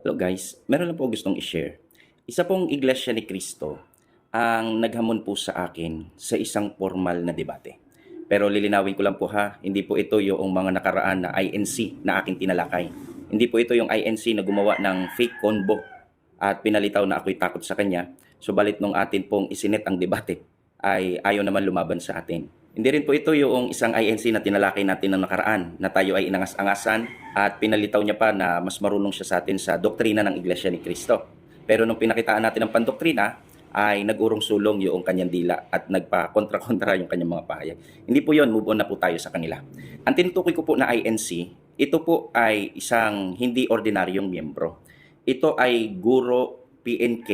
Hello guys, meron lang po gustong i-share. Isa pong iglesia ni Kristo ang naghamon po sa akin sa isang formal na debate. Pero lilinawin ko lang po ha, hindi po ito yung mga nakaraan na INC na aking tinalakay. Hindi po ito yung INC na gumawa ng fake convo at pinalitaw na ako'y takot sa kanya. Subalit nung atin pong isinet ang debate ay ayaw naman lumaban sa atin. Hindi rin po ito yung isang INC na tinalakay natin ng nakaraan na tayo ay inangas-angasan at pinalitaw niya pa na mas marunong siya sa atin sa doktrina ng Iglesia ni Cristo. Pero nung pinakitaan natin ang pandoktrina, ay nagurong sulong yung kanyang dila at nagpa-kontra-kontra yung kanyang mga pahayag. Hindi po yon move on na po tayo sa kanila. Ang tinutukoy ko po na INC, ito po ay isang hindi ordinaryong miyembro. Ito ay Guro PNK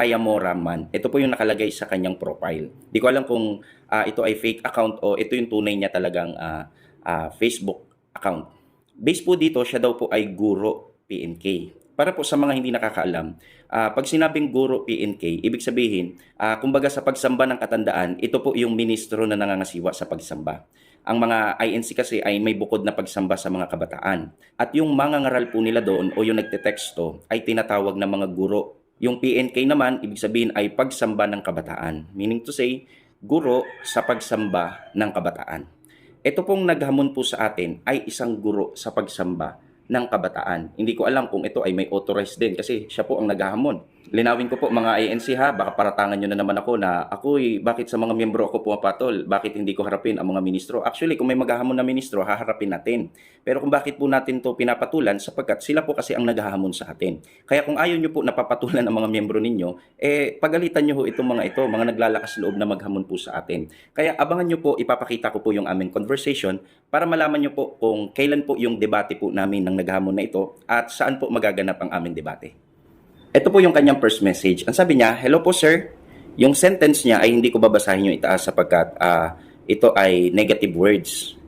Tayamora Man. Ito po yung nakalagay sa kanyang profile. Di ko alam kung ah, ito ay fake account o ito yung tunay niya talagang ah, ah, Facebook account. Base po dito, siya daw po ay Guro PNK. Para po sa mga hindi nakakaalam, ah, pag sinabing Guro PNK, ibig sabihin, ah, kumbaga sa pagsamba ng katandaan, ito po yung ministro na nangangasiwa sa pagsamba. Ang mga INC kasi ay may bukod na pagsamba sa mga kabataan. At yung mga ngaral po nila doon o yung nagteteksto ay tinatawag na mga guro. Yung PNK naman, ibig sabihin ay pagsamba ng kabataan. Meaning to say, guro sa pagsamba ng kabataan. Ito pong naghamon po sa atin ay isang guro sa pagsamba ng kabataan. Hindi ko alam kung ito ay may authorized din kasi siya po ang naghahamon. Linawin ko po mga INC ha, baka paratangan nyo na naman ako na ako'y bakit sa mga miyembro ako pumapatol, bakit hindi ko harapin ang mga ministro. Actually, kung may maghahamon na ministro, haharapin natin. Pero kung bakit po natin to pinapatulan, sapagkat sila po kasi ang naghahamon sa atin. Kaya kung ayaw nyo po napapatulan ang mga miyembro ninyo, eh pagalitan nyo ho itong mga ito, mga naglalakas loob na maghamon po sa atin. Kaya abangan nyo po, ipapakita ko po yung aming conversation para malaman nyo po kung kailan po yung debate po namin ng naghamon na ito at saan po magaganap ang aming debate. Ito po yung kanyang first message. Ang sabi niya, Hello po sir. Yung sentence niya ay hindi ko babasahin yung itaas sapagkat ah, ito ay negative words.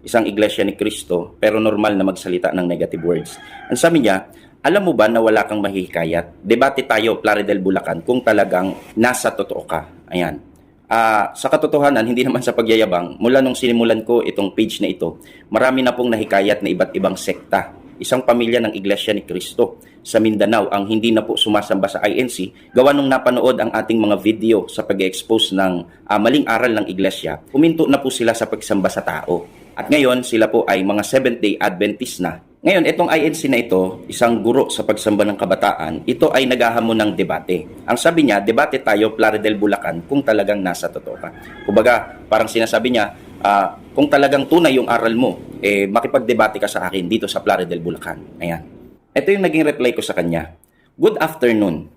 Isang iglesia ni Kristo pero normal na magsalita ng negative words. Ang sabi niya, alam mo ba na wala kang mahihikayat? Debate tayo, Plaridel, Bulacan, kung talagang nasa totoo ka. Ayan. Ah, sa katotohanan, hindi naman sa pagyayabang, mula nung sinimulan ko itong page na ito, marami na pong nahikayat na iba't ibang sekta. Isang pamilya ng Iglesia ni Cristo sa Mindanao ang hindi na po sumasamba sa INC, gawa nung napanood ang ating mga video sa pag-expose ng ah, maling aral ng Iglesia, huminto na po sila sa pagsamba sa tao. At ngayon, sila po ay mga Seventh-day Adventist na. Ngayon, itong INC na ito, isang guro sa pagsamba ng kabataan, ito ay naghahamon ng debate. Ang sabi niya, debate tayo, Plaridel, Bulacan, kung talagang nasa totoo ka. Kumbaga, parang sinasabi niya, ah, kung talagang tunay yung aral mo, eh, makipagdebate ka sa akin dito sa Plaridel, Bulacan. Ayan. Ito yung naging reply ko sa kanya. Good afternoon.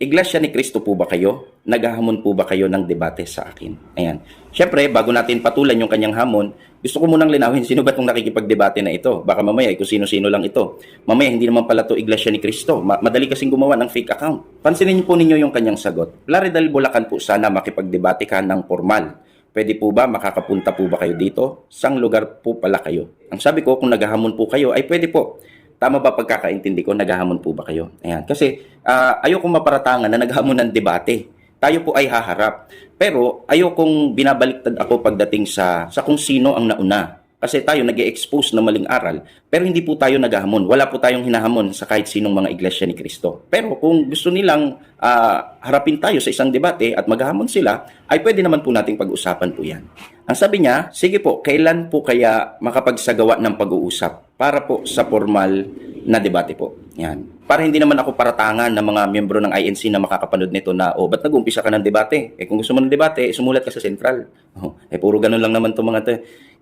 Iglesia ni Kristo po ba kayo? Naghahamon po ba kayo ng debate sa akin? Ayan. Siyempre, bago natin patulan yung kanyang hamon, gusto ko munang linawin sino ba itong nakikipagdebate na ito. Baka mamaya, eh, kung sino-sino lang ito. Mamaya, hindi naman pala to Iglesia ni Kristo. Ma- madali kasing gumawa ng fake account. Pansinin niyo po ninyo yung kanyang sagot. Plaridel Bulacan po sana makipagdebate ka ng formal. Pwede po ba, makakapunta po ba kayo dito? Sang lugar po pala kayo? Ang sabi ko, kung naghahamon po kayo, ay pwede po. Tama ba pagkakaintindi ko, naghahamon po ba kayo? Ayan. Kasi ah, ayokong maparatangan na naghamon ng debate. Tayo po ay haharap. Pero ayokong binabaliktad ako pagdating sa, sa kung sino ang nauna. Kasi tayo nag expose na maling aral, pero hindi po tayo naghahamon. Wala po tayong hinahamon sa kahit sinong mga iglesia ni Kristo. Pero kung gusto nilang ah, harapin tayo sa isang debate at maghahamon sila, ay pwede naman po nating pag-usapan po yan. Ang sabi niya, sige po, kailan po kaya makapagsagawa ng pag-uusap para po sa formal na debate po? Yan. Para hindi naman ako paratangan ng mga miyembro ng INC na makakapanood nito na, oh, ba't nag-umpisa ka ng debate? Eh kung gusto mo ng debate, eh, sumulat ka sa Central. Oh, eh puro ganun lang naman itong mga to.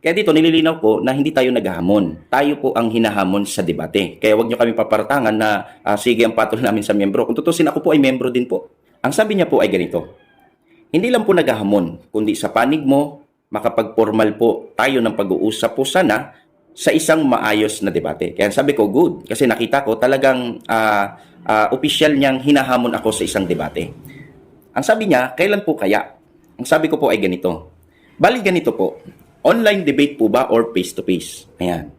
Kaya dito, nililinaw ko na hindi tayo naghahamon. Tayo po ang hinahamon sa debate. Kaya wag nyo kami paparatangan na, ah, sige ang patol namin sa miyembro. Kung tutusin, ako po ay miyembro din po. Ang sabi niya po ay ganito, hindi lang po naghahamon, kundi sa panig mo, makapag-formal po tayo ng pag-uusap po sana sa isang maayos na debate. Kaya sabi ko, good. Kasi nakita ko talagang ah ah, opisyal niyang hinahamon ako sa isang debate. Ang sabi niya, kailan po kaya? Ang sabi ko po ay ganito. Bali ganito po, online debate po ba or face-to-face? Ayan.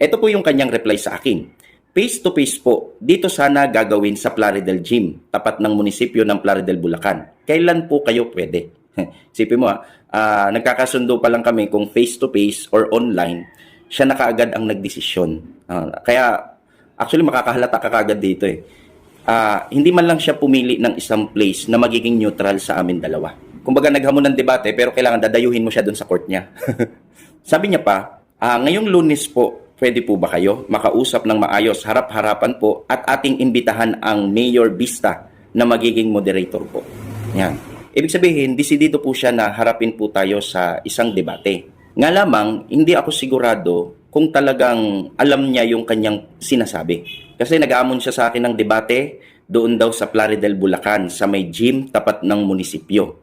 Ito po yung kanyang reply sa akin. Face-to-face po, dito sana gagawin sa Plaridel Gym, tapat ng munisipyo ng Plaridel, Bulacan. Kailan po kayo pwede? Sipin mo ah, ah, nagkakasundo pa lang kami kung face-to-face or online, siya na kaagad ang nagdesisyon. Ah, kaya Actually, makakahalata ka kagad dito eh. Ah, hindi man lang siya pumili ng isang place na magiging neutral sa amin dalawa. Kumbaga naghamon ng debate pero kailangan dadayuhin mo siya doon sa court niya. Sabi niya pa, ah, ngayong lunes po, pwede po ba kayo makausap ng maayos, harap-harapan po at ating imbitahan ang Mayor Vista na magiging moderator po. Yan. Ibig sabihin, disidido po siya na harapin po tayo sa isang debate. Nga lamang, hindi ako sigurado kung talagang alam niya yung kanyang sinasabi. Kasi nag-aamon siya sa akin ng debate doon daw sa Plaridel, Bulacan, sa may gym tapat ng munisipyo.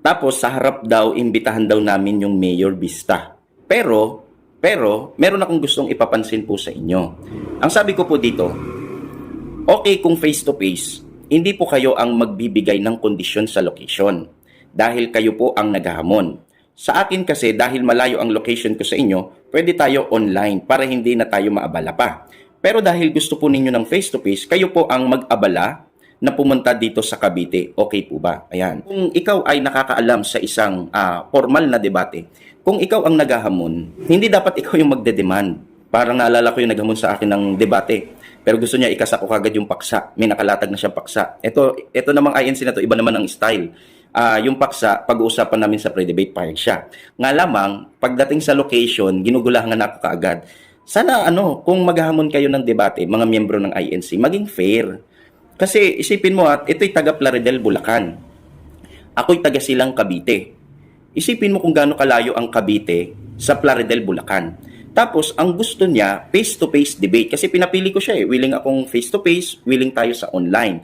Tapos sa harap daw, imbitahan daw namin yung Mayor Vista. Pero, pero, meron akong gustong ipapansin po sa inyo. Ang sabi ko po dito, okay kung face to face, hindi po kayo ang magbibigay ng kondisyon sa location. Dahil kayo po ang naghahamon. Sa akin kasi, dahil malayo ang location ko sa inyo, pwede tayo online para hindi na tayo maabala pa. Pero dahil gusto po ninyo ng face to face, kayo po ang mag-abala na pumunta dito sa Cavite. Okay po ba? Ayan. Kung ikaw ay nakakaalam sa isang ah, formal na debate, kung ikaw ang naghahamon, hindi dapat ikaw yung magde-demand. Parang naalala ko yung naghamon sa akin ng debate. Pero gusto niya ikasa ko kagad yung paksa. May nakalatag na siyang paksa. Ito, ito namang INC na to, iba naman ang style. Ah, yung paksa, pag-uusapan namin sa pre-debate, payag siya. Nga lamang, pagdating sa location, ginugulahan ako kaagad. Sana ano, kung maghahamon kayo ng debate, mga miyembro ng INC, maging fair. Kasi isipin mo at ito'y taga Plaridel, Bulacan. Ako'y taga silang Cavite. Isipin mo kung gaano kalayo ang Cavite sa Plaridel, Bulacan. Tapos, ang gusto niya, face-to-face debate. Kasi pinapili ko siya eh. Willing akong face-to-face, willing tayo sa online.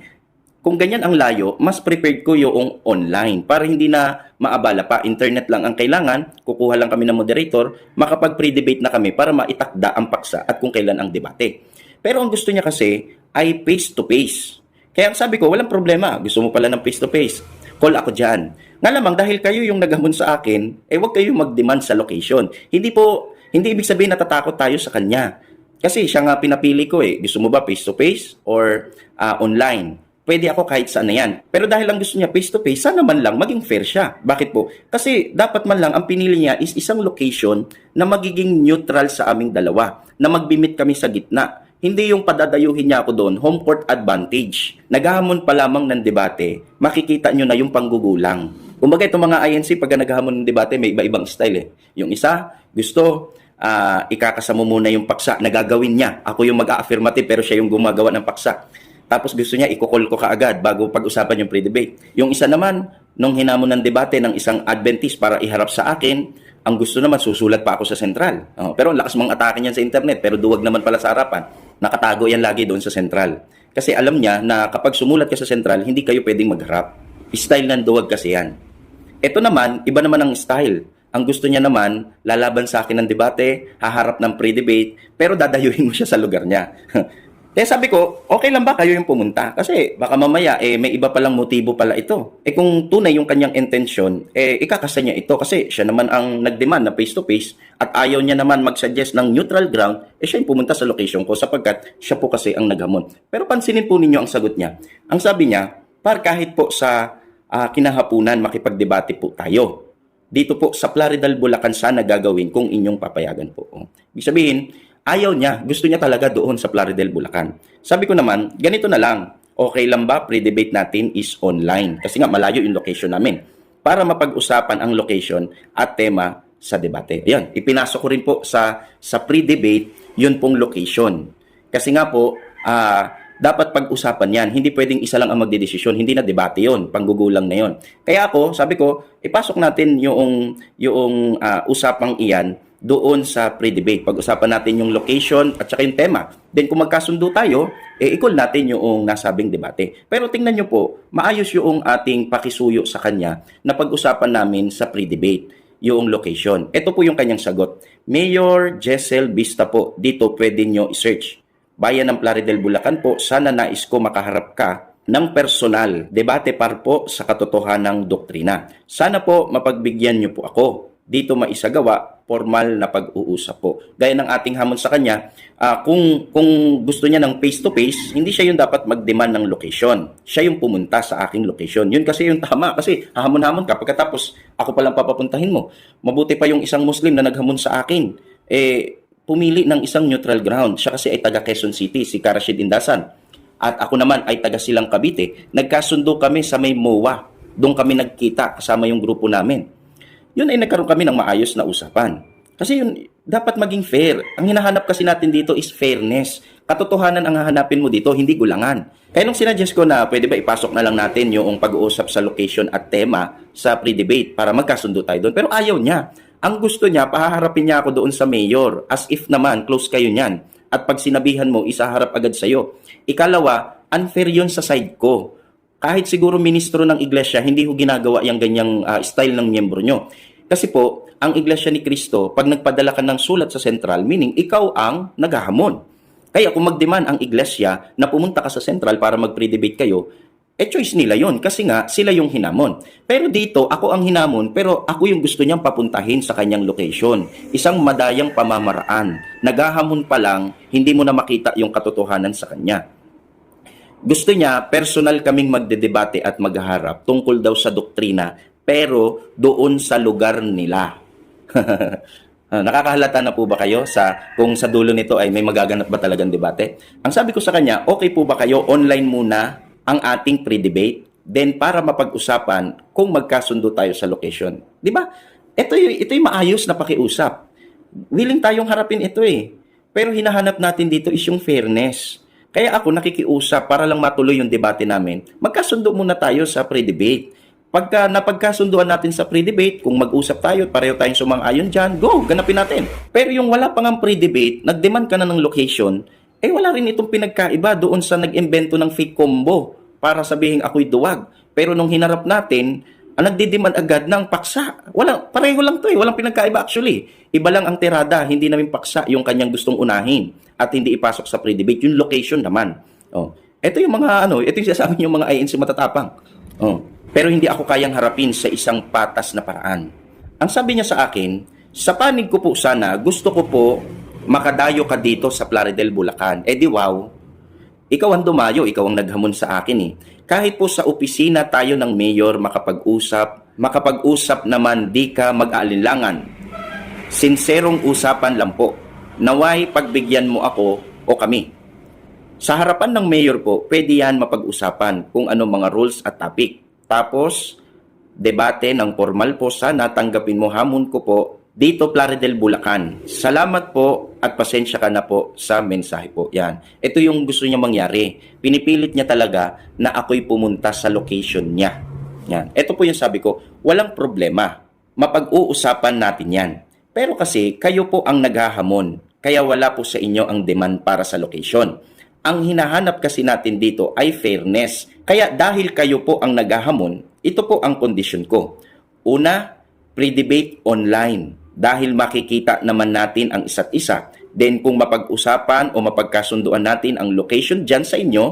Kung ganyan ang layo, mas prepared ko yung online para hindi na maabala pa. Internet lang ang kailangan, kukuha lang kami ng moderator, makapag-pre-debate na kami para maitakda ang paksa at kung kailan ang debate. Pero ang gusto niya kasi ay face-to-face. Kaya ang sabi ko, walang problema. Gusto mo pala ng face-to-face. Call ako dyan. Nga lamang, dahil kayo yung naghamon sa akin, eh huwag kayo mag-demand sa location. Hindi po, hindi ibig sabihin natatakot tayo sa kanya. Kasi siya nga pinapili ko eh. Gusto mo ba face-to-face or ah, online? Pwede ako kahit saan na yan. Pero dahil lang gusto niya face-to-face, sana man lang maging fair siya. Bakit po? Kasi dapat man lang ang pinili niya is isang location na magiging neutral sa aming dalawa. Na magbimit kami sa gitna. Hindi yung padadayuhin niya ako doon, home court advantage. Naghahamon pa lamang ng debate, makikita nyo na yung panggugulang. Kumbaga itong mga INC, pag naghahamon ng debate, may iba-ibang style eh. Yung isa, gusto, ah ikakasama muna yung paksa na gagawin niya. Ako yung mag-a-affirmative pero siya yung gumagawa ng paksa. Tapos gusto niya ikukol ko kaagad bago pag-usapan yung pre-debate. Yung isa naman, nung hinamon ng debate ng isang Adventist para iharap sa akin, ang gusto naman susulat pa ako sa sentral. Oh, pero ang lakas mong atake niyan sa internet, pero duwag naman pala sa harapan. Nakatago yan lagi doon sa sentral. Kasi alam niya na kapag sumulat ka sa sentral, hindi kayo pwedeng magharap. Style ng duwag kasi yan. Ito naman, iba naman ang style. Ang gusto niya naman, lalaban sa akin ng debate, haharap ng pre-debate, pero dadayuhin mo siya sa lugar niya. Kaya sabi ko, okay lang ba kayo yung pumunta? Kasi baka mamaya, eh, may iba palang motibo pala ito. Eh kung tunay yung kanyang intention, eh ikakasa niya ito kasi siya naman ang nag-demand na face-to-face at ayaw niya naman mag-suggest ng neutral ground, eh siya yung pumunta sa location ko sapagkat siya po kasi ang naghamon. Pero pansinin po ninyo ang sagot niya. Ang sabi niya, par kahit po sa ah, kinahapunan makipagdebate po tayo. Dito po sa Plaridal, Bulacan sana gagawin kung inyong papayagan po. Oh. Ibig sabihin, ayaw niya, gusto niya talaga doon sa Plaridel, Bulacan. Sabi ko naman, ganito na lang. Okay lang ba pre-debate natin is online? Kasi nga malayo yung location namin. Para mapag-usapan ang location at tema sa debate. Ayan, ipinasok ko rin po sa sa pre-debate yun pong location. Kasi nga po, ah dapat pag-usapan yan. Hindi pwedeng isa lang ang magdedesisyon. Hindi na debate yon, panggugulang na yon. Kaya ako, sabi ko, ipasok natin yung, yung ah, usapang iyan doon sa pre-debate. Pag-usapan natin yung location at saka yung tema. Then kung magkasundo tayo, eh, i-call natin yung nasabing debate. Pero tingnan nyo po, maayos yung ating pakisuyo sa kanya na pag-usapan namin sa pre-debate yung location. Ito po yung kanyang sagot. Mayor Jessel Vista po, dito pwede nyo i-search. Bayan ng Plaridel, Bulacan po, sana nais ko makaharap ka ng personal, debate par po sa katotohanang doktrina. Sana po mapagbigyan niyo po ako. Dito maisagawa, formal na pag-uusap po. Gaya ng ating hamon sa kanya, ah, kung, kung gusto niya ng face-to-face, hindi siya yung dapat mag-demand ng location. Siya yung pumunta sa aking location. Yun kasi yung tama. Kasi hahamon-hamon ka, pagkatapos ako palang papapuntahin mo. Mabuti pa yung isang Muslim na naghamon sa akin. Eh, pumili ng isang neutral ground. Siya kasi ay taga Quezon City, si Karashid Indasan. At ako naman ay taga Silang Cavite. Nagkasundo kami sa may MOA. Doon kami nagkita kasama yung grupo namin. Yun ay nagkaroon kami ng maayos na usapan. Kasi yun, dapat maging fair. Ang hinahanap kasi natin dito is fairness. Katotohanan ang hahanapin mo dito, hindi gulangan. Kaya nung sinadjust ko na pwede ba ipasok na lang natin yung pag-uusap sa location at tema sa pre-debate para magkasundo tayo doon. Pero ayaw niya. Ang gusto niya, pahaharapin niya ako doon sa mayor as if naman close kayo niyan. At pag sinabihan mo, isaharap agad sa'yo. Ikalawa, unfair yun sa side ko kahit siguro ministro ng iglesia, hindi ho ginagawa yung ganyang ah, style ng miyembro nyo. Kasi po, ang iglesia ni Kristo, pag nagpadala ka ng sulat sa sentral, meaning ikaw ang naghahamon. Kaya kung magdemand ang iglesia na pumunta ka sa sentral para mag-pre-debate kayo, eh choice nila yon kasi nga sila yung hinamon. Pero dito, ako ang hinamon pero ako yung gusto niyang papuntahin sa kanyang location. Isang madayang pamamaraan. Naghahamon pa lang, hindi mo na makita yung katotohanan sa kanya. Gusto niya, personal kaming magdedebate at magharap tungkol daw sa doktrina, pero doon sa lugar nila. Ah, Nakakahalata na po ba kayo sa kung sa dulo nito ay may magaganap ba talagang debate? Ang sabi ko sa kanya, okay po ba kayo online muna ang ating pre-debate? Then para mapag-usapan kung magkasundo tayo sa location. 'Di ba? Ito yung ito yung maayos na pakiusap. Willing tayong harapin ito eh. Pero hinahanap natin dito is yung fairness. Kaya ako nakikiusap para lang matuloy yung debate namin. Magkasundo muna tayo sa pre-debate. Pagka napagkasunduan natin sa pre-debate, kung mag-usap tayo pareho tayong sumang-ayon dyan, go, ganapin natin. Pero yung wala pang ang pre-debate, nag-demand ka na ng location, eh wala rin itong pinagkaiba doon sa nag-imbento ng fake combo para sabihin ako'y duwag. Pero nung hinarap natin, ang nagdidemand agad ng paksa. Wala, pareho lang to eh. Walang pinagkaiba actually. Iba lang ang tirada, hindi namin paksa yung kanyang gustong unahin at hindi ipasok sa pre-debate. Yung location naman. Oh. Ito yung mga ano, ito yung sinasabi yung mga INC matatapang. Oh. Pero hindi ako kayang harapin sa isang patas na paraan. Ang sabi niya sa akin, sa panig ko po sana, gusto ko po makadayo ka dito sa Plaridel, Bulacan. Eh di wow, ikaw ang dumayo, ikaw ang naghamon sa akin eh. Kahit po sa opisina tayo ng mayor makapag-usap, makapag-usap naman di ka mag-aalinlangan. Sinserong usapan lang po. Naway pagbigyan mo ako o kami. Sa harapan ng mayor po, pwede yan mapag-usapan kung ano mga rules at topic. Tapos, debate ng formal po sana tanggapin mo hamon ko po dito Plaridel Bulacan. Salamat po at pasensya ka na po sa mensahe po. Yan. Ito yung gusto niya mangyari. Pinipilit niya talaga na ako'y pumunta sa location niya. Yan. Ito po yung sabi ko, walang problema. Mapag-uusapan natin yan. Pero kasi kayo po ang naghahamon. Kaya wala po sa inyo ang demand para sa location. Ang hinahanap kasi natin dito ay fairness. Kaya dahil kayo po ang naghahamon, ito po ang kondisyon ko. Una, pre-debate online dahil makikita naman natin ang isa't isa. Then kung mapag-usapan o mapagkasunduan natin ang location dyan sa inyo,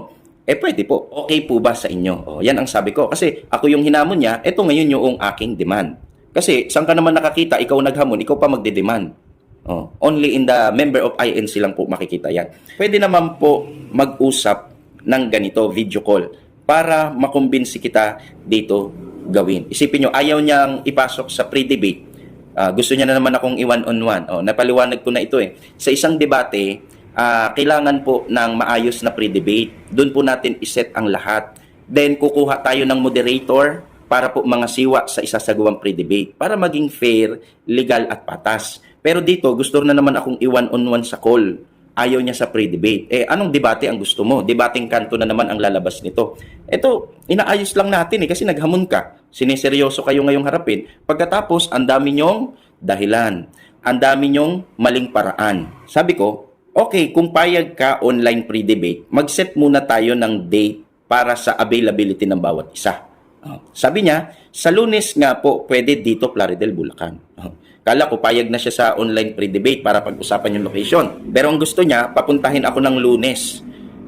eh pwede po. Okay po ba sa inyo? O, yan ang sabi ko. Kasi ako yung hinamon niya, ito ngayon yung aking demand. Kasi saan ka naman nakakita, ikaw naghamon, ikaw pa magde-demand. Oh, only in the member of INC lang po makikita yan. Pwede naman po mag-usap ng ganito, video call, para makumbinsi kita dito gawin. Isipin nyo, ayaw niyang ipasok sa pre-debate. Ah, gusto niya na naman akong i-one-on-one. Oh, napaliwanag ko na ito eh. Sa isang debate, ah, kailangan po ng maayos na pre-debate. Doon po natin iset ang lahat. Then, kukuha tayo ng moderator para po mga siwa sa isasagawang pre-debate para maging fair, legal at patas. Pero dito, gusto na naman akong i-one-on-one sa call. Ayaw niya sa pre-debate. Eh, anong debate ang gusto mo? Debating kanto na naman ang lalabas nito. Ito, inaayos lang natin eh kasi naghamon ka. Sineseryoso kayo ngayong harapin. Pagkatapos, ang dami nyong dahilan. Ang dami nyong maling paraan. Sabi ko, okay, kung payag ka online pre-debate, mag-set muna tayo ng date para sa availability ng bawat isa. Oh, Sabi niya, sa lunes nga po, pwede dito Plaridel, Bulacan. Oh, Kala ko payag na siya sa online pre-debate para pag-usapan yung location. Pero ang gusto niya, papuntahin ako ng lunes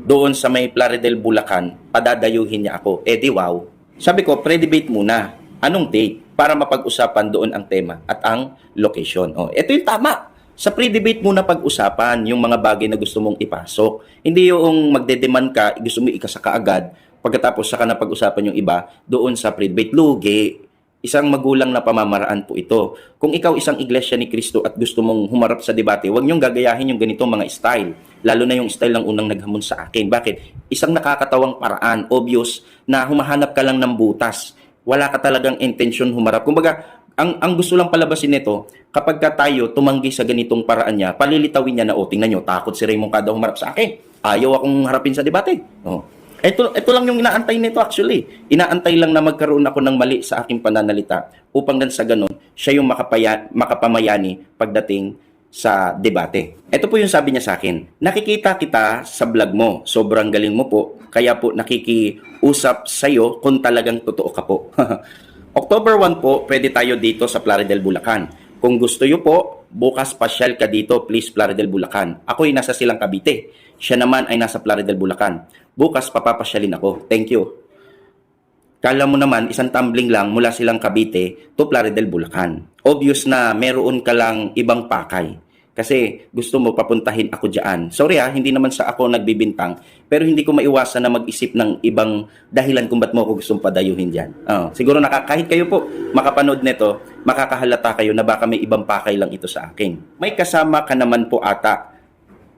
doon sa may Plaridel, Bulacan. Padadayuhin niya ako. Eh di wow. Sabi ko, pre-debate muna. Anong date? Para mapag-usapan doon ang tema at ang location. Oh, ito yung tama. Sa pre-debate muna pag-usapan yung mga bagay na gusto mong ipasok. Hindi yung magde-demand ka, gusto mo ikasa ka agad, pagkatapos saka na pag-usapan yung iba doon sa pre-debate. Lugi. Isang magulang na pamamaraan po ito. Kung ikaw isang iglesia ni Kristo at gusto mong humarap sa debate, huwag niyong gagayahin yung ganitong mga style. Lalo na yung style ng unang naghamon sa akin. Bakit? Isang nakakatawang paraan, obvious, na humahanap ka lang ng butas. Wala ka talagang intention humarap. Kumbaga, ang, ang gusto lang palabasin nito, kapag ka tayo tumanggi sa ganitong paraan niya, palilitawin niya na, o tingnan niyo, takot si Raymond kada humarap sa akin. Ayaw akong harapin sa debate. Oh. Ito, ito lang yung inaantay nito actually. Inaantay lang na magkaroon ako ng mali sa aking pananalita upang dan sa ganun, siya yung makapaya, makapamayani pagdating sa debate. Ito po yung sabi niya sa akin. Nakikita kita sa vlog mo. Sobrang galing mo po. Kaya po nakikiusap sa'yo kung talagang totoo ka po. October 1 po, pwede tayo dito sa Plaridel, Bulacan. Kung gusto nyo po, bukas pasyal ka dito, please Plaridel, Bulacan. Ako ay nasa Silang Cavite. Siya naman ay nasa Plaridel, Bulacan. Bukas papapasyalin ako. Thank you. Kala mo naman, isang tumbling lang mula silang Cavite to Plaridel, Bulacan. Obvious na meron ka lang ibang pakay. Kasi gusto mo papuntahin ako dyan. Sorry ah, hindi naman sa ako nagbibintang. Pero hindi ko maiwasan na mag-isip ng ibang dahilan kung ba't mo ako gustong padayuhin dyan. Oh, siguro naka, kahit kayo po makapanood nito, makakahalata kayo na baka may ibang pakay lang ito sa akin. May kasama ka naman po ata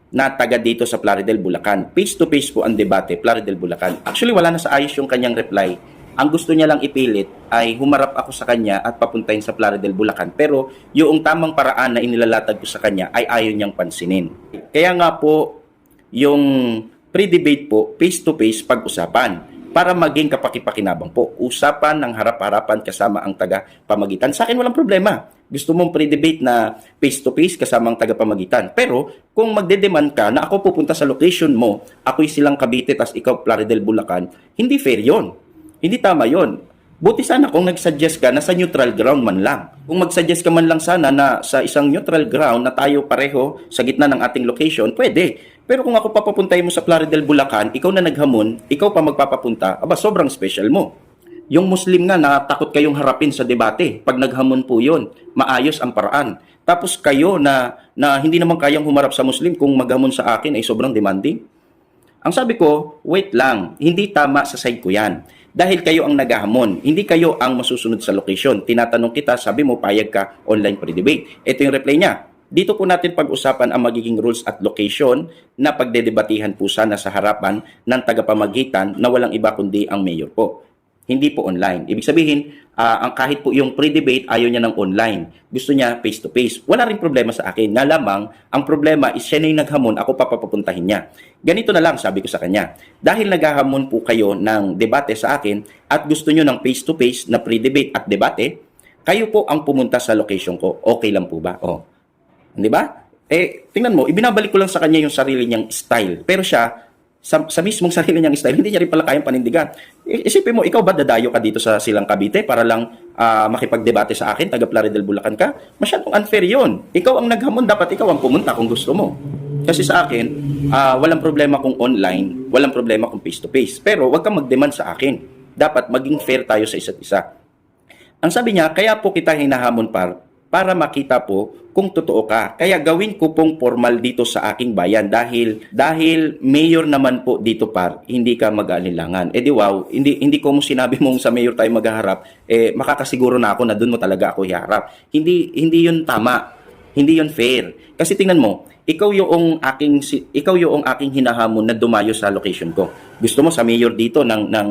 na taga dito sa Plaridel, Bulacan. Face to face po ang debate, Plaridel, Bulacan. Actually, wala na sa ayos yung kanyang reply. Ang gusto niya lang ipilit ay humarap ako sa kanya at papuntahin sa Plaridel, Bulacan. Pero yung tamang paraan na inilalatag ko sa kanya ay ayaw niyang pansinin. Kaya nga po, yung pre-debate po, face to face pag-usapan para maging kapakipakinabang po. Usapan ng harap-harapan kasama ang taga-pamagitan. Sa akin walang problema. Gusto mong pre-debate na face-to-face kasama ang taga-pamagitan. Pero kung magde-demand ka na ako pupunta sa location mo, ako'y silang Cavite, tas ikaw Plaridel, Bulacan, hindi fair yon. Hindi tama yon. Buti sana kung nag-suggest ka na sa neutral ground man lang. Kung mag-suggest ka man lang sana na sa isang neutral ground na tayo pareho sa gitna ng ating location, pwede. Pero kung ako papapuntay mo sa Plaridel, Bulacan, ikaw na naghamon, ikaw pa magpapapunta, aba sobrang special mo. Yung Muslim nga na takot kayong harapin sa debate. Pag naghamon po yon, maayos ang paraan. Tapos kayo na, na hindi naman kayang humarap sa Muslim kung maghamon sa akin ay sobrang demanding. Ang sabi ko, wait lang, hindi tama sa side ko yan. Dahil kayo ang naghahamon, hindi kayo ang masusunod sa location. Tinatanong kita, sabi mo, payag ka online pre-debate. Ito yung reply niya. Dito po natin pag-usapan ang magiging rules at location na pagdedebatihan po sana sa harapan ng tagapamagitan na walang iba kundi ang mayor po. Hindi po online. Ibig sabihin, ah, ang kahit po yung pre-debate, ayaw niya ng online. Gusto niya face-to-face. Wala rin problema sa akin. Nga lamang, ang problema is siya na yung naghamon, ako pa papapuntahin niya. Ganito na lang, sabi ko sa kanya. Dahil naghahamon po kayo ng debate sa akin at gusto niyo ng face-to-face na pre-debate at debate, kayo po ang pumunta sa location ko. Okay lang po ba? Oh. Di ba? Eh, tingnan mo, ibinabalik ko lang sa kanya yung sarili niyang style. Pero siya, sa, sa mismong sarili niyang style, hindi niya rin pala kayang panindigan. Isipin mo, ikaw ba dadayo ka dito sa Silang Cavite para lang ah, makipagdebate sa akin, taga Plaridel, Bulacan ka? Masyadong unfair yun. Ikaw ang naghamon, dapat ikaw ang pumunta kung gusto mo. Kasi sa akin, ah, walang problema kung online, walang problema kung face-to-face. Pero wag kang mag-demand sa akin. Dapat maging fair tayo sa isa't isa. Ang sabi niya, kaya po kita hinahamon par para makita po kung totoo ka. Kaya gawin ko pong formal dito sa aking bayan dahil dahil mayor naman po dito par, hindi ka mag-alinlangan. Eh di wow, hindi hindi ko mo sinabi mong sa mayor tayo maghaharap, eh makakasiguro na ako na doon mo talaga ako iharap. Hindi hindi 'yun tama. Hindi 'yun fair. Kasi tingnan mo, ikaw yung aking ikaw yung aking hinahamon na dumayo sa location ko. Gusto mo sa mayor dito ng ng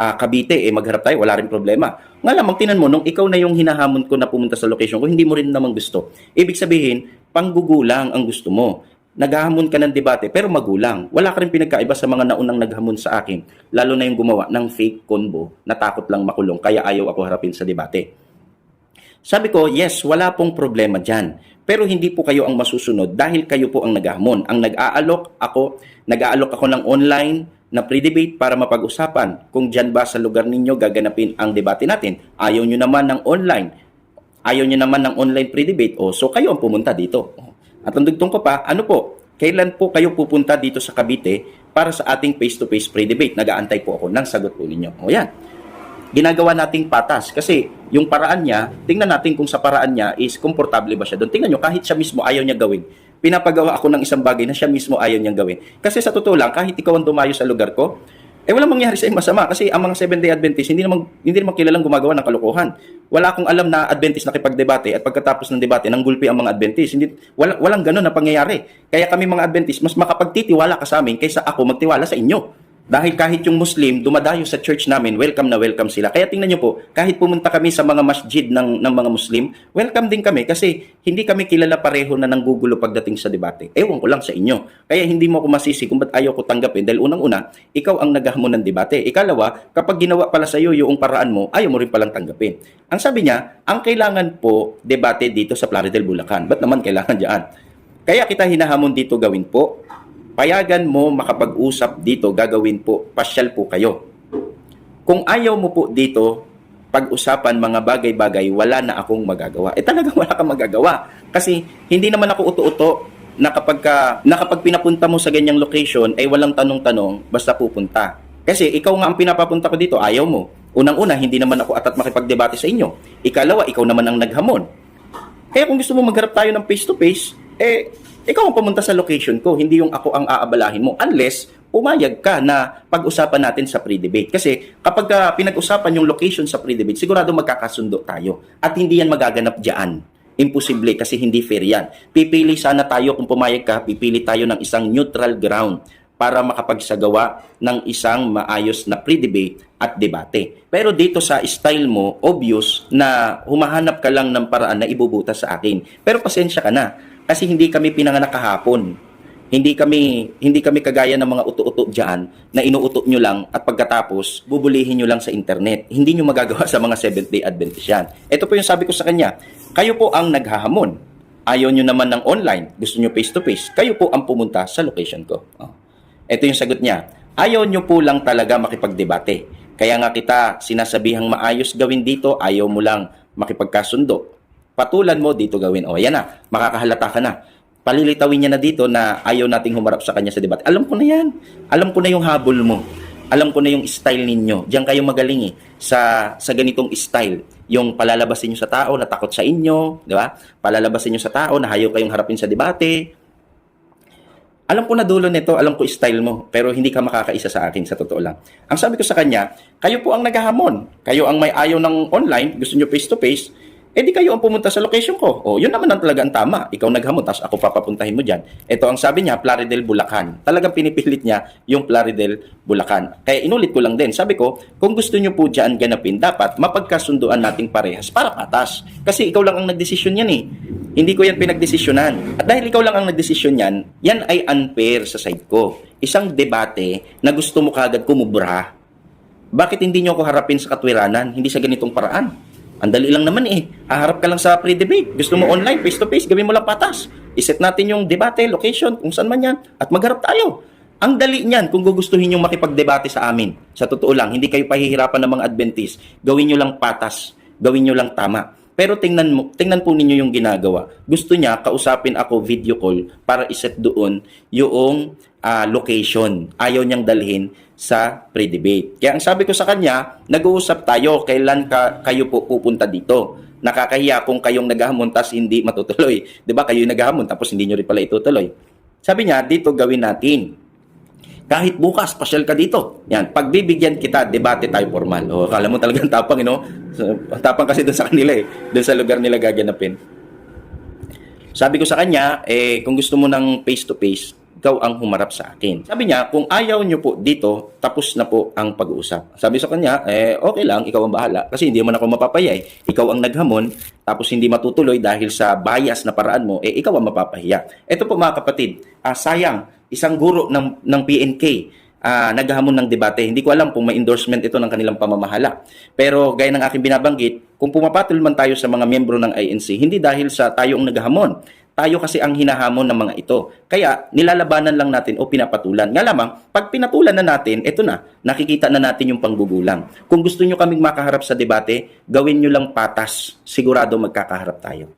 ah, Cavite eh magharap tayo, wala ring problema. Nga lamang tinan mo nung ikaw na yung hinahamon ko na pumunta sa location ko, hindi mo rin naman gusto. Ibig sabihin, panggugulang ang gusto mo. Naghahamon ka ng debate pero magulang. Wala ka rin pinagkaiba sa mga naunang naghamon sa akin, lalo na yung gumawa ng fake combo na takot lang makulong kaya ayaw ako harapin sa debate. Sabi ko, yes, wala pong problema dyan. Pero hindi po kayo ang masusunod dahil kayo po ang naghahamon. Ang nag-aalok ako, nag-aalok ako ng online na pre-debate para mapag-usapan kung dyan ba sa lugar ninyo gaganapin ang debate natin. Ayaw nyo naman ng online. Ayaw nyo naman ng online pre-debate. O, so kayo ang pumunta dito. At ang dugtong ko pa, ano po, kailan po kayo pupunta dito sa Cavite para sa ating face-to-face pre-debate? Nag-aantay po ako ng sagot po ninyo. O yan ginagawa nating patas. Kasi yung paraan niya, tingnan natin kung sa paraan niya is komportable ba siya doon. Tingnan nyo, kahit siya mismo ayaw niya gawin. Pinapagawa ako ng isang bagay na siya mismo ayaw niyang gawin. Kasi sa totoo lang, kahit ikaw ang dumayo sa lugar ko, eh walang mangyari sa masama kasi ang mga Seventh-day Adventist hindi naman hindi naman kilalang gumagawa ng kalokohan. Wala akong alam na Adventist nakipagdebate at pagkatapos ng debate nanggulpi ang mga Adventist. Hindi wala, walang ganun na pangyayari. Kaya kami mga Adventist mas makapagtitiwala ka sa amin kaysa ako magtiwala sa inyo. Dahil kahit yung Muslim dumadayo sa church namin, welcome na welcome sila. Kaya tingnan nyo po, kahit pumunta kami sa mga masjid ng, ng mga Muslim, welcome din kami kasi hindi kami kilala pareho na nanggugulo pagdating sa debate. Ewan ko lang sa inyo. Kaya hindi mo ako masisi kung ba't ayaw ko tanggapin dahil unang-una, ikaw ang naghahamon ng debate. Ikalawa, kapag ginawa pala sa iyo yung paraan mo, ayaw mo rin palang tanggapin. Ang sabi niya, ang kailangan po debate dito sa Plaridel, Bulacan. Ba't naman kailangan diyan? Kaya kita hinahamon dito gawin po payagan mo makapag-usap dito, gagawin po, pasyal po kayo. Kung ayaw mo po dito, pag-usapan mga bagay-bagay, wala na akong magagawa. Eh talagang wala kang magagawa. Kasi hindi naman ako uto-uto na kapag, ka, na kapag pinapunta mo sa ganyang location, ay walang tanong-tanong, basta pupunta. Kasi ikaw nga ang pinapapunta ko dito, ayaw mo. Unang-una, hindi naman ako atat makipagdebate sa inyo. Ikalawa, ikaw naman ang naghamon. Kaya kung gusto mo magharap tayo ng face-to-face, eh, ikaw ang pumunta sa location ko, hindi yung ako ang aabalahin mo. Unless, pumayag ka na pag-usapan natin sa pre-debate. Kasi kapag uh, pinag-usapan yung location sa pre-debate, sigurado magkakasundo tayo. At hindi yan magaganap dyan. Imposible kasi hindi fair yan. Pipili sana tayo kung pumayag ka, pipili tayo ng isang neutral ground para makapagsagawa ng isang maayos na pre-debate at debate. Pero dito sa style mo, obvious na humahanap ka lang ng paraan na ibubuta sa akin. Pero pasensya ka na kasi hindi kami pinanganak kahapon. Hindi kami hindi kami kagaya ng mga uto-uto diyan na inuuto nyo lang at pagkatapos bubulihin nyo lang sa internet. Hindi nyo magagawa sa mga Seventh Day Adventist yan. Ito po yung sabi ko sa kanya. Kayo po ang naghahamon. Ayaw nyo naman ng online. Gusto nyo face to face. Kayo po ang pumunta sa location ko. Oh. Ito yung sagot niya. Ayaw nyo po lang talaga makipagdebate. Kaya nga kita sinasabihang maayos gawin dito, ayaw mo lang makipagkasundo patulan mo dito gawin. O, yan na, makakahalata ka na. Palilitawin niya na dito na ayaw nating humarap sa kanya sa debate. Alam ko na yan. Alam ko na yung habol mo. Alam ko na yung style ninyo. Diyan kayo magaling eh. Sa, sa ganitong style. Yung palalabasin nyo sa tao na takot sa inyo. Di ba? Palalabasin nyo sa tao na hayaw kayong harapin sa debate. Alam ko na dulo nito, alam ko style mo, pero hindi ka makakaisa sa akin sa totoo lang. Ang sabi ko sa kanya, kayo po ang naghahamon. Kayo ang may ayaw ng online, gusto nyo face to face, eh di kayo ang pumunta sa location ko. O, yun naman ang talaga ang tama. Ikaw naghamon, tapos ako papapuntahin mo dyan. Ito ang sabi niya, Plaridel, Bulacan. Talagang pinipilit niya yung Plaridel, Bulacan. Kaya inulit ko lang din. Sabi ko, kung gusto niyo po dyan ganapin, dapat mapagkasunduan nating parehas para patas. Kasi ikaw lang ang nagdesisyon yan eh. Hindi ko yan pinagdesisyonan. At dahil ikaw lang ang nagdesisyon yan, yan ay unfair sa side ko. Isang debate na gusto mo kagad kumubra. Bakit hindi niyo ako harapin sa katwiranan? Hindi sa ganitong paraan. Ang dali lang naman eh. Haharap ka lang sa pre-debate. Gusto mo online, face-to-face, gawin mo lang patas. Iset natin yung debate, location, kung saan man yan, at magharap tayo. Ang dali niyan kung gugustuhin yung makipagdebate sa amin. Sa totoo lang, hindi kayo pahihirapan ng mga Adventist. Gawin nyo lang patas. Gawin nyo lang tama. Pero tingnan mo, tingnan po ninyo yung ginagawa. Gusto niya kausapin ako video call para iset doon yung uh, location. Ayaw niyang dalhin sa pre-debate. Kaya ang sabi ko sa kanya, nag-uusap tayo kailan ka, kayo po pupunta dito. Nakakahiya kung kayong naghahamon tapos hindi matutuloy. ba? Kayo yung naghahamon tapos hindi niyo rin pala itutuloy. Sabi niya, dito gawin natin. Kahit bukas, pasyal ka dito. Yan, pagbibigyan kita, debate tayo formal. O, kala mo talagang tapang, you? Tapang kasi doon sa kanila eh. Doon sa lugar nila gaganapin. Sabi ko sa kanya, eh, kung gusto mo ng face-to-face, ikaw ang humarap sa akin. Sabi niya, kung ayaw niyo po dito, tapos na po ang pag-uusap. Sabi sa kanya, eh okay lang, ikaw ang bahala. Kasi hindi mo na ako mapapaya eh. Ikaw ang naghamon, tapos hindi matutuloy dahil sa bias na paraan mo, eh ikaw ang mapapahiya. Ito po mga kapatid, uh, sayang, isang guro ng, ng PNK, uh, naghamon ng debate. Hindi ko alam kung may endorsement ito ng kanilang pamamahala. Pero gaya ng aking binabanggit, kung pumapatol man tayo sa mga miyembro ng INC, hindi dahil sa tayo ang naghamon, tayo kasi ang hinahamon ng mga ito. Kaya nilalabanan lang natin o pinapatulan. Nga lamang, pag pinatulan na natin, ito na, nakikita na natin yung panggugulang. Kung gusto nyo kaming makaharap sa debate, gawin nyo lang patas. Sigurado magkakaharap tayo.